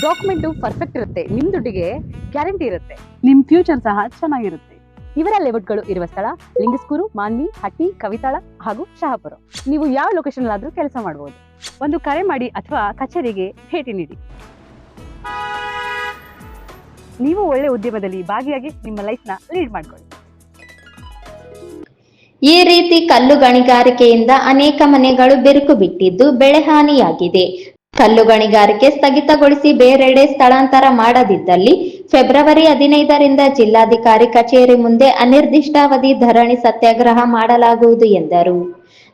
Document perfect ಇರುತ್ತೆ. ನಿಮ್ ದುಡ್ಡಿಗೆ ಗ್ಯಾರಂಟಿ ಇರುತ್ತೆ. ನಿಮ್ ಫ್ಯೂಚರ್ ಸಹ ಚೆನ್ನಾಗಿರುತ್ತೆ. ಇವರ ಲೇಔಟ್ಗಳು ಇರುವ ಸ್ಥಳ ಲಿಂಗಸ್ಕೂರು ಮಾನ್ವಿ ಹಟ್ಟಿ ಕವಿತಾಳ ಹಾಗೂ ಶಹಾಪುರ. ನೀವು ಯಾವ ಲೊಕೇಶನ್ ಆದ್ರೂ ಕೆಲಸ ಮಾಡಬಹುದು ಒಂದು ಕರೆ ಮಾಡಿ ಅಥವಾ ಕಚೇರಿಗೆ ಭೇಟಿ ನೀಡಿ. ನೀವು ಒಳ್ಳೆ ಉದ್ಯಮದಲ್ಲಿ ಭಾಗಿಯಾಗಿ ನಿಮ್ಮ ಲೈಫ್ನ ಲೀಡ್ ಮಾಡ್ಕೊಳ್ಳಿ. ಈ ರೀತಿ ಕಲ್ಲು ಗಣಿಗಾರಿಕೆಯಿಂದ ಅನೇಕ ಮನೆಗಳು ಬಿರುಕು ಬಿಟ್ಟಿದ್ದು ಬೆಳೆ ಹಾನಿಯಾಗಿದೆ ಕಲ್ಲು ಗಣಿಗಾರಿಕೆ ಸ್ಥಗಿತಗೊಳಿಸಿ ಬೇರೆಡೆ ಸ್ಥಳಾಂತರ ಮಾಡದಿದ್ದಲ್ಲಿ ಫೆಬ್ರವರಿ ಹದಿನೈದರಿಂದ ಜಿಲ್ಲಾಧಿಕಾರಿ ಕಚೇರಿ ಮುಂದೆ ಅನಿರ್ದಿಷ್ಟಾವಧಿ ಧರಣಿ ಸತ್ಯಾಗ್ರಹ ಮಾಡಲಾಗುವುದು ಎಂದರು.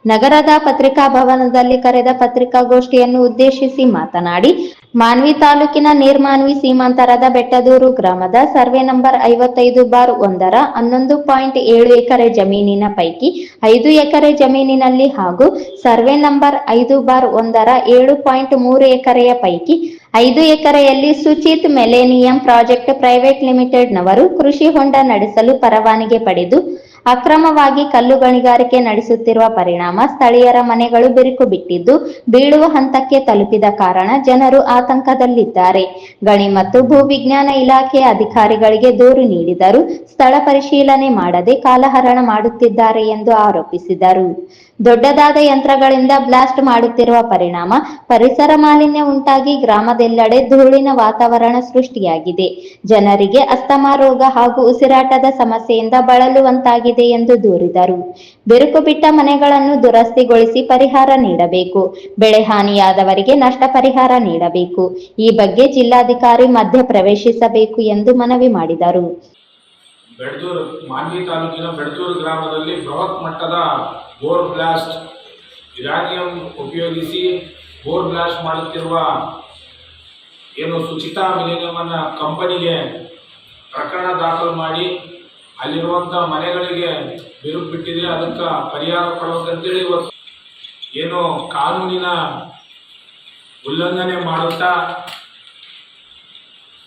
ನಗರದ ಪತ್ರಿಕಾ ಭವನದಲ್ಲಿ ಕರೆದ ಪತ್ರಿಕಾಗೋಷ್ಠಿಯನ್ನು ಉದ್ದೇಶಿಸಿ ಮಾತನಾಡಿ, ಮಾನ್ವಿ ತಾಲೂಕಿನ ನೀರ್ಮಾನ್ವಿ ಸೀಮಾಂತರದ ಬೆಟ್ಟದೂರು ಗ್ರಾಮದ ಸರ್ವೆ ನಂಬರ್ ಐವತ್ತೈದು ಬಾರ್ ಒಂದರ ಹನ್ನೊಂದು ಪಾಯಿಂಟ್ ಏಳು ಎಕರೆ ಜಮೀನಿನ ಪೈಕಿ ಐದು ಎಕರೆ ಜಮೀನಿನಲ್ಲಿ ಹಾಗೂ ಸರ್ವೆ ನಂಬರ್ ಐದು ಬಾರ್ ಒಂದರ ಏಳು ಪಾಯಿಂಟ್ ಮೂರು ಎಕರೆಯ ಪೈಕಿ ಐದು ಎಕರೆಯಲ್ಲಿ ಸುಚಿತ್ ಮೆಲೇನಿಯಂ ಪ್ರಾಜೆಕ್ಟ್ ಪ್ರೈವೇಟ್ ಲಿಮಿಟೆಡ್ನವರು ಕೃಷಿ ಹೊಂಡ ನಡೆಸಲು ಪರವಾನಿಗೆ ಪಡೆದು ಅಕ್ರಮವಾಗಿ ಕಲ್ಲು ಗಣಿಗಾರಿಕೆ ನಡೆಸುತ್ತಿರುವ ಪರಿಣಾಮ ಸ್ಥಳೀಯರ ಮನೆಗಳು ಬಿರುಕು ಬಿಟ್ಟಿದ್ದು, ಬೀಳುವ ಹಂತಕ್ಕೆ ತಲುಪಿದ ಕಾರಣ ಜನರು ಆತಂಕದಲ್ಲಿದ್ದಾರೆ. ಗಣಿ ಮತ್ತು ಭೂವಿಜ್ಞಾನ ಇಲಾಖೆಯ ಅಧಿಕಾರಿಗಳಿಗೆ ದೂರು ನೀಡಿದರೂ ಸ್ಥಳ ಪರಿಶೀಲನೆ ಮಾಡದೆ ಕಾಲಹರಣ ಮಾಡುತ್ತಿದ್ದಾರೆ ಎಂದು ಆರೋಪಿಸಿದರು. ದೊಡ್ಡದಾದ ಯಂತ್ರಗಳಿಂದ ಬ್ಲಾಸ್ಟ್ ಮಾಡುತ್ತಿರುವ ಪರಿಣಾಮ ಪರಿಸರ ಮಾಲಿನ್ಯ ಉಂಟಾಗಿ ಗ್ರಾಮದೆಲ್ಲೆಡೆ ಧೂಳಿನ ವಾತಾವರಣ ಸೃಷ್ಟಿಯಾಗಿದೆ. ಜನರಿಗೆ ಅಸ್ತಮಾ ರೋಗ ಹಾಗೂ ಉಸಿರಾಟದ ಸಮಸ್ಯೆಯಿಂದ ಬಳಲುವಂತಾಗಿದೆ. ಎಂದು ದೂರಿದರು. ಬಿರುಕು ಬಿಟ್ಟ ಮನೆಗಳನ್ನು ದುರಸ್ತಿಗೊಳಿಸಿ ಪರಿಹಾರ ನೀಡಬೇಕು. ಬೆಳೆ ಹಾನಿಯಾದವರಿಗೆ ನಷ್ಟ ಪರಿಹಾರ ನೀಡಬೇಕು. ಈ ಬಗ್ಗೆ ಜಿಲ್ಲಾಧಿಕಾರಿ ಮಧ್ಯ ಪ್ರವೇಶಿಸಬೇಕು ಎಂದು ಮನವಿ ಮಾಡಿದರು. ಬೆಡ್ದೂರು ಮಾನ್ವಿ ತಾಲೂಕಿನ ಬೆಡ್ದೂರು ಗ್ರಾಮದಲ್ಲಿ ಬೃಹತ್ ಮಟ್ಟದ ಬೋರ್ ಬ್ಲಾಸ್ಟ್, ಇರಾನಿಯಂ ಉಪಯೋಗಿಸಿ ಬೋರ್ ಬ್ಲಾಸ್ಟ್ ಮಾಡುತ್ತಿರುವ ಏನು ಸುಚಿತಾ ವಿನಿಗಮನ ಕಂಪನಿಗೆ ಪ್ರಕರಣ ದಾಖಲು ಮಾಡಿ ಅಲ್ಲಿರುವಂಥ ಮನೆಗಳಿಗೆ ಬಿರುಕು ಬಿಟ್ಟಿದೆ ಅದಕ್ಕೆ ಪರಿಹಾರ ಕೊಡಬೇಕಂತೇಳಿ ಇವತ್ತು ಏನು ಕಾನೂನಿನ ಉಲ್ಲಂಘನೆ ಮಾಡುತ್ತಾ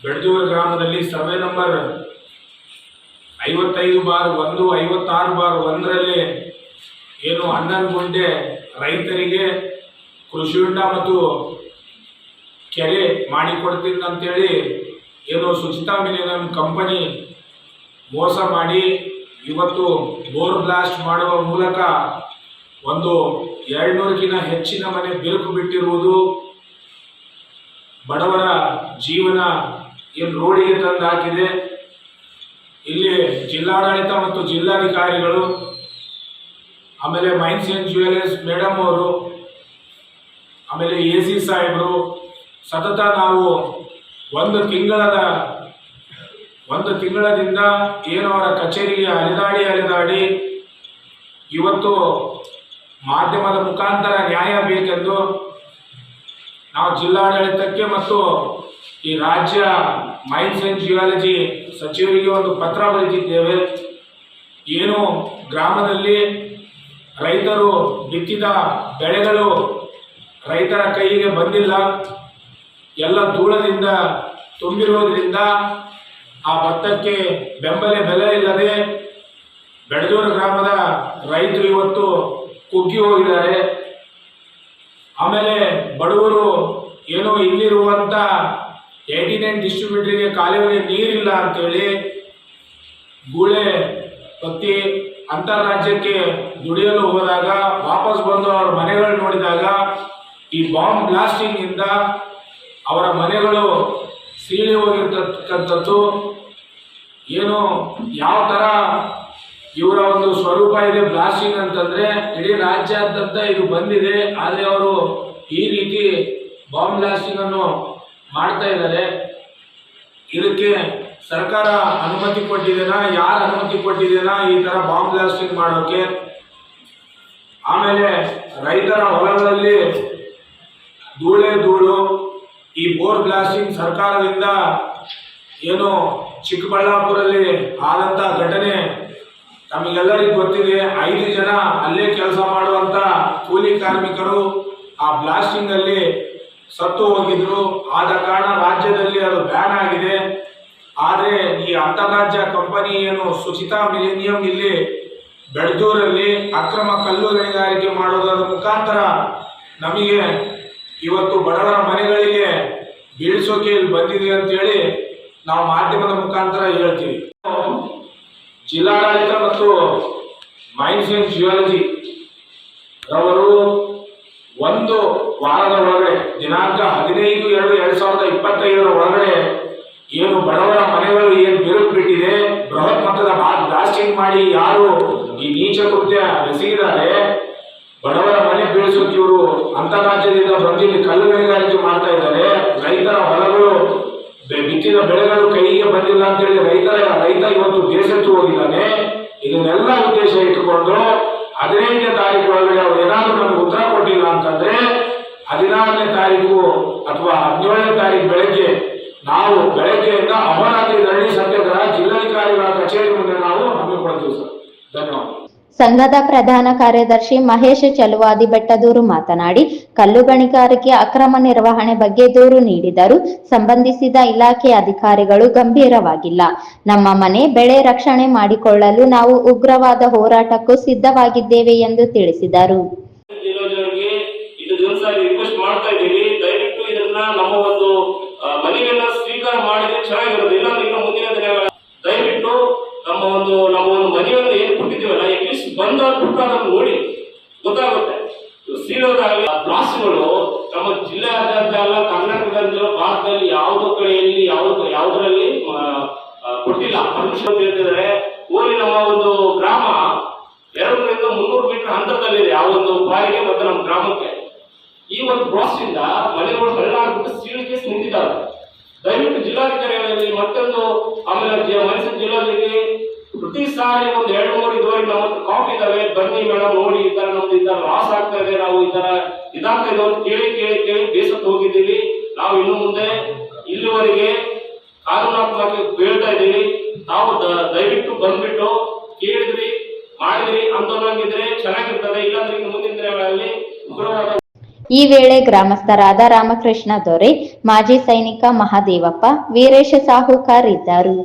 ಬೆಡ್ದೂರು ಗ್ರಾಮದಲ್ಲಿ ಸರ್ವೆ ನಂಬರ್ ಐವತ್ತೈದು ಬಾರ್ ಒಂದು, ಐವತ್ತಾರು ಬಾರ್ ಒಂದರಲ್ಲಿ ಏನು ಹನ್ನೊಂದು ಗುಂಟೆ ರೈತರಿಗೆ ಕೃಷಿ ಹೊಂಡ ಮತ್ತು ಕೆರೆ ಮಾಡಿಕೊಡ್ತೀನಿ ಅಂತೇಳಿ ಏನು ಸುಚಿತಾ ಮಿಲಿನಿಯಂ ಕಂಪನಿ ಮೋಸ ಮಾಡಿ ಇವತ್ತು ಬೋರ್ ಬ್ಲಾಸ್ಟ್ ಮಾಡುವ ಮೂಲಕ ಒಂದು ಎರಡುನೂರಕ್ಕಿಂತ ಹೆಚ್ಚಿನ ಮನೆ ಬಿರುಕು ಬಿಟ್ಟಿರುವುದು ಬಡವರ ಜೀವನ ಏನು ರೋಡಿಗೆ ತಂದು ಇಲ್ಲಿ ಜಿಲ್ಲಾಡಳಿತ ಮತ್ತು ಜಿಲ್ಲಾಧಿಕಾರಿಗಳು, ಆಮೇಲೆ ಮೈನ್ಸ್ ಆ್ಯಂಡ್ ಜ್ಯುವೆಲರ್ಸ್ ಮೇಡಮ್ ಅವರು, ಆಮೇಲೆ ಎ ಸಿ ಸಾಹೇಬರು, ಸತತ ನಾವು ಒಂದು ತಿಂಗಳದ ಒಂದು ತಿಂಗಳದಿಂದ ಏನೋ ಅವರ ಕಚೇರಿಗೆ ಅಲೆದಾಡಿ ಅಲೆದಾಡಿ ಇವತ್ತು ಮಾಧ್ಯಮದ ಮುಖಾಂತರ ನ್ಯಾಯ ಬೇಕೆಂದು ನಾವು ಜಿಲ್ಲಾಡಳಿತಕ್ಕೆ ಮತ್ತು ಈ ರಾಜ್ಯ ಮೈನ್ಸ್ ಆ್ಯಂಡ್ ಜಿಯಾಲಜಿ ಸಚಿವರಿಗೆ ಒಂದು ಪತ್ರ ಬರೆದಿದ್ದೇವೆ. ಏನು ಗ್ರಾಮದಲ್ಲಿ ರೈತರು ಬಿತ್ತಿದ ಬೆಳೆಗಳು ರೈತರ ಕೈಗೆ ಬಂದಿಲ್ಲ. ಎಲ್ಲ ಧೂಳದಿಂದ ತುಂಬಿರೋದ್ರಿಂದ ಆ ಭತ್ತಕ್ಕೆ ಬೆಂಬಲ ಬೆಲೆ ಇಲ್ಲದೆ ಬೆಳದೂರು ಗ್ರಾಮದ ರೈತರು ಇವತ್ತು ಕುಗ್ಗಿ ಹೋಗಿದ್ದಾರೆ. ಆಮೇಲೆ ಬಡವರು ಏನೋ ಇಲ್ಲಿರುವಂಥ ಏಯ್ಟಿ ನೈನ್ ಡಿಸ್ಟ್ರಿಬ್ಯೂಟರ್ಗೆ ಕಾಲುವೆಗೆ ನೀರಿಲ್ಲ ಅಂತೇಳಿ ಗೂಳೆ ಹೊತ್ತಿ ಅಂತಾರಾಜ್ಯಕ್ಕೆ ದುಡಿಯಲು ಹೋದಾಗ ವಾಪಸ್ ಬಂದು ಅವರ ಮನೆಗಳು ನೋಡಿದಾಗ ಈ ಬಾಂಬ್ ಬ್ಲಾಸ್ಟಿಂಗಿಂದ ಅವರ ಮನೆಗಳು ಸೀಳಿ ಹೋಗಿರ್ತಕ್ಕಂಥದ್ದು ಏನು ಯಾವ ಥರ ಇವರ ಒಂದು ಸ್ವರೂಪ ಇದೆ ಬ್ಲಾಸ್ಟಿಂಗ್ ಅಂತಂದರೆ ಇಡೀ ರಾಜ್ಯಾದ್ಯಂತ ಇದು ಬಂದಿದೆ, ಆದರೆ ಅವರು ಈ ರೀತಿ ಬಾಂಬ್ ಬ್ಲಾಸ್ಟಿಂಗನ್ನು ಮಾಡ್ತಾ ಇದ್ದಾರೆ. ಇದಕ್ಕೆ ಸರ್ಕಾರ ಅನುಮತಿ ಕೊಟ್ಟಿದೆನಾ? ಯಾರು ಅನುಮತಿ ಕೊಟ್ಟಿದೆನಾ ಈ ಥರ ಬಾಂಬ್ ಬ್ಲಾಸ್ಟಿಂಗ್ ಮಾಡೋಕ್ಕೆ ಆಮೇಲೆ ರೈತರ ಹೊಲಗಳಲ್ಲಿ ಧೂಳೆ ಧೂಳು. ಈ ಬೋರ್ ಬ್ಲಾಸ್ಟಿಂಗ್ ಸರ್ಕಾರದಿಂದ ಏನು ಚಿಕ್ಕಬಳ್ಳಾಪುರಲ್ಲಿ ಆದಂಥ ಘಟನೆ ನಮಗೆಲ್ಲರಿಗೂ ಗೊತ್ತಿದೆ. ಐದು ಜನ ಅಲ್ಲೇ ಕೆಲಸ ಮಾಡುವಂತ ಕೂಲಿ ಕಾರ್ಮಿಕರು ಆ ಬ್ಲಾಸ್ಟಿಂಗ್ ಅಲ್ಲಿ ಸತ್ತು ಹೋಗಿದ್ರು. ಆದ ಕಾರಣ ರಾಜ್ಯದಲ್ಲಿ ಅದು ಬ್ಯಾನ್ ಆಗಿದೆ. ಆದರೆ ಈ ಅಂತಾರಾಜ್ಯ ಕಂಪನಿ ಏನು ಸುಚಿತಾ ಮಿಲೇನಿಯಂ ಇಲ್ಲಿ ಬೆಳ್ದೂರಲ್ಲಿ ಅಕ್ರಮ ಕಲ್ಲು ಗಣಿಗಾರಿಕೆ ಮಾಡೋದರ ಮುಖಾಂತರ ನಮಗೆ ಇವತ್ತು ಬಡವರ ಮನೆಗಳಿಗೆ ಬೀಳಿಸೋಕೆ ಇಲ್ಲಿ ಬಂದಿದೆ ಅಂತೇಳಿ ನಾವು ಮಾಧ್ಯಮದ ಮುಖಾಂತರ ಹೇಳ್ತೀವಿ. ಜಿಲ್ಲಾಡಳಿತ ಮತ್ತು ಮೈನ್ಸ್ ಅಂಡ್ ಜಿಯಾಲಜಿ ರವರು ಒಂದು ವಾರದ ಒಳಗಡೆ, ದಿನಾಂಕ ಹದಿನೈದು ಎರಡು ಎರಡು ಸಾವಿರದ ಇಪ್ಪತ್ತೈದರ ಒಳಗಡೆ ಏನು ಬಡವರ ಮನೆಗಳು ಏನು ಬಿರುಕು ಬಿಟ್ಟಿದೆ, ಬೃಹತ್ ಮಟ್ಟದ ಬ್ಲಾಸ್ಟಿಂಗ್ ಮಾಡಿ ಯಾರು ಈ ನೀಚ ಕೃತ್ಯ ಎಸಗಿದ್ದಾರೆ ಬಡವರ ಬೀಳಿಸೋಕೆ ಇವರು ಅಂತಾರಾಜ್ಯದಿಂದ ಬಂದಿಲ್ಲಿ ಕಲ್ಲು ಗಣಿಗಾರಿಕೆ ಮಾಡ್ತಾ ಇದ್ದಾರೆ. ರೈತರ ಹೊಲಗಳು ಬಿತ್ತಿದ ಬೆಳೆಗಳು ಕೈಗೆ ಬಂದಿಲ್ಲ ಅಂತೇಳಿ ರೈತರ, ರೈತ ಇವತ್ತು ದೇಶಕ್ಕೆ ಹೋಗಿದ್ದಾನೆ. ಇದನ್ನೆಲ್ಲ ಉದ್ದೇಶ ಇಟ್ಟುಕೊಂಡು ಹದಿನೈದನೇ ತಾರೀಕು ಒಳಗಡೆ ಅವ್ರು ಏನಾದರೂ ನಮಗೆ ಉತ್ತರ ಕೊಟ್ಟಿಲ್ಲ ಅಂತಂದ್ರೆ ಹದಿನಾರನೇ ತಾರೀಕು ಅಥವಾ ಹದಿನೇಳನೇ ತಾರೀಕು ಬೆಳಗ್ಗೆ ನಾವು ಬೆಳಗ್ಗೆಯಿಂದ ಅಹೋರಾತ್ರಿ ಧರಣಿ ಸತ್ಯಾಗ್ರಹ ಜಿಲ್ಲಾಧಿಕಾರಿಗಳ ಕಚೇರಿ ಮುಂದೆ ನಾವು ಹಮ್ಮಿಕೊಳ್ತೀವಿ ಸರ್ ಧನ್ಯವಾದ ಸಂಘದ ಪ್ರಧಾನ ಕಾರ್ಯದರ್ಶಿ ಮಹೇಶ್ ಚಲುವಾದಿ ಬೆಟ್ಟದೂರು ಮಾತನಾಡಿ, ಕಲ್ಲು ಗಣಿಗಾರಿಕೆ ಅಕ್ರಮ ನಿರ್ವಹಣೆ ಬಗ್ಗೆ ದೂರು ನೀಡಿದರು ಸಂಬಂಧಿಸಿದ ಇಲಾಖೆ ಅಧಿಕಾರಿಗಳು ಗಂಭೀರವಾಗಿಲ್ಲ. ನಮ್ಮ ಮನೆ ಬೆಳೆ ರಕ್ಷಣೆ ಮಾಡಿಕೊಳ್ಳಲು ನಾವು ಉಗ್ರವಾದ ಹೋರಾಟಕ್ಕೂ ಸಿದ್ಧವಾಗಿದ್ದೇವೆ ಎಂದು ತಿಳಿಸಿದರು. ನಮ್ಮ ಒಂದು ಸ್ವೀಕಾರ ಮಾಡಿದ್ರೆ ಚೆನ್ನಾಗಿರೋದು. ಇಲ್ಲಾಂದ್ರೆ ಅಟ್ಲೀಸ್ಟ್ ಬಂದಾಗ್ಬಿಟ್ಟು ಅದನ್ನು ನೋಡಿ ಗೊತ್ತಾಗುತ್ತೆ. ಸೀಳೋದಾಗಲಿ ಬ್ಲಾಸ್ಟ್ಗಳು ನಮ್ಮ ಜಿಲ್ಲೆಯಾದ್ಯಂತ ಅಲ್ಲ ಕರ್ನಾಟಕದ ಭಾರತದಲ್ಲಿ ಯಾವುದೋ ಕಡೆಯಲ್ಲಿ ಯಾವ್ದು ಯಾವುದರಲ್ಲಿ ಕೊಟ್ಟಿಲ್ಲ. ಪರ್ಮಿಷನ್ ಹೇಳ್ತಿದ್ರೆ ಓಲಿ ನಮ್ಮ ಒಂದು ಗ್ರಾಮ ಎರಡರಿಂದ ಮುನ್ನೂರು ಮೀಟರ್ ಹಂತದಲ್ಲಿದೆ ಆ ಒಂದು ಬಾರಿಗೆ ಮತ್ತೆ ನಮ್ಮ ಗ್ರಾಮಕ್ಕೆ. ಈ ಒಂದು ಬ್ರಾಸ್ ಇಂದ ಮನೆಗಳು ಹಳ್ಳ ಸೀಳು ಕೇಸ್ ನಿಂತಿದ್ದಾವೆ. ದಯವಿಟ್ಟು ಜಿಲ್ಲಾಧಿಕಾರಿಗಳಲ್ಲಿ ಮತ್ತೊಂದು ಆಮೇಲೆ ಮೈಸೂರು ಜಿಲ್ಲಾಧಿಕಾರಿ ಪ್ರತಿ ಸಾರಿ ಒಂದು ಎರಡು ಮೂರು ಇದುವರೆಗೆ ನಮ್ಮ ಮೇಡಮ್ ನೋಡಿ ಈ ತರ ನಮ್ದು ಈ ತರ ಲಾಸ್ ಆಗ್ತಾ ಇದೆ, ನಾವು ಈ ತರ ಇದಾಗ್ತಾ ಇದೆ ಕೇಳಿ ಕೇಳಿ ಕೇಳಿ ಬೇಸತ್ತು ಹೋಗಿದ್ದೀವಿ. ನಾವು ಇನ್ನು ಮುಂದೆ ಇಲ್ಲಿವರೆಗೆ ಕಾನೂನಾತ್ಮಕ ಹೇಳ್ತಾ ಇದ್ದೀವಿ. ನಾವು ದಯವಿಟ್ಟು ಬಂದ್ಬಿಟ್ಟು ಕೇಳಿದ್ರಿ ಮಾಡಿದ್ರಿ ಅಂತಂಗಿದ್ರೆ ಚೆನ್ನಾಗಿರ್ತದೆ, ಇಲ್ಲಾಂದ್ರೆ ಇನ್ನು ಮುಂದಿನ ದಿನಗಳಲ್ಲಿ ಉಗ್ರವಾದ ಈ ವೇಳೆ ಗ್ರಾಮಸ್ಥರಾದ ರಾಮಕೃಷ್ಣ ದೊರೆ, ಮಾಜಿ ಸೈನಿಕ ಮಹಾದೇವಪ್ಪ, ವೀರೇಶ ಸಾಹುಕಾರ್ ಇದ್ದರು.